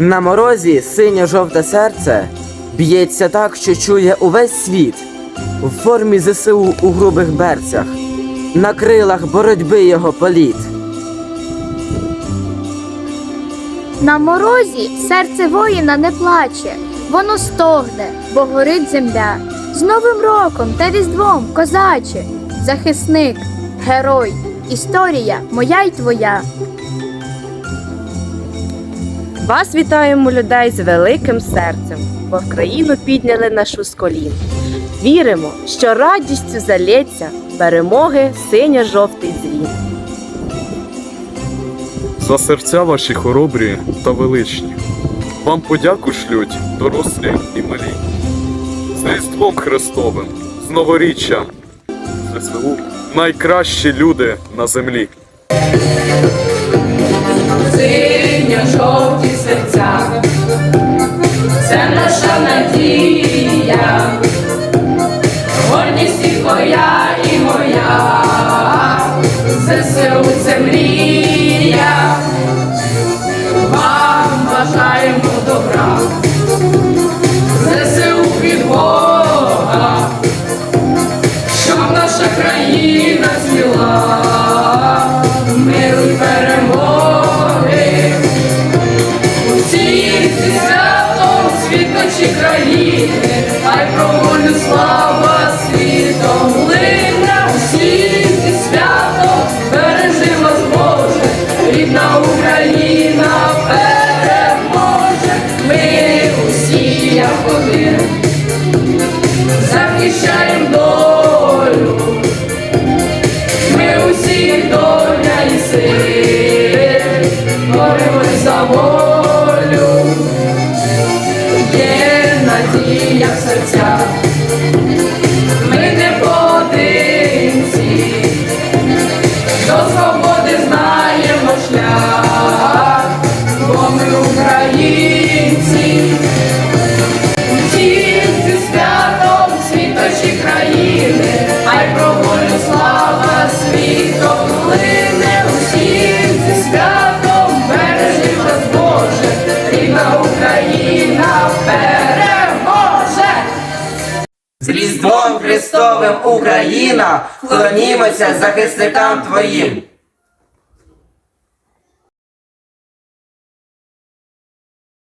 На морозі синьо-жовте серце б'ється так, що чує увесь світ. В формі ЗСУ у грубих берцях, на крилах боротьби його політ. На морозі серце воїна не плаче, воно стогне, бо горить земля. З Новим роком та Різдвом, козаче, захисник, герой, історія моя й твоя. Вас вітаємо людей з великим серцем, бо в країну підняли нашу з колін. Віримо, що радістю залється перемоги синьо-жовтий дзвін. За серця ваші хоробрі та величні. Вам подяку шлють дорослі і малі. З Різдвом Христовим, з новоріччя. ЗСУ найкращі люди на землі. Надія, гордість і твоя і моя, ЗСУ це мрія, світочі країни, хай про волю слава світом лине. Усіх зі святом бережи вас, Боже, рідна Україна переможе. Ми усі як один захищаємо долю. Ми усі доля і сили, боремось за волю, в ми не поодинці, до свободи знаємо шлях, бо ми українці. Зі святом світочі країни, З Різдвом Христовим Україна, клонімося захисникам Твоїм.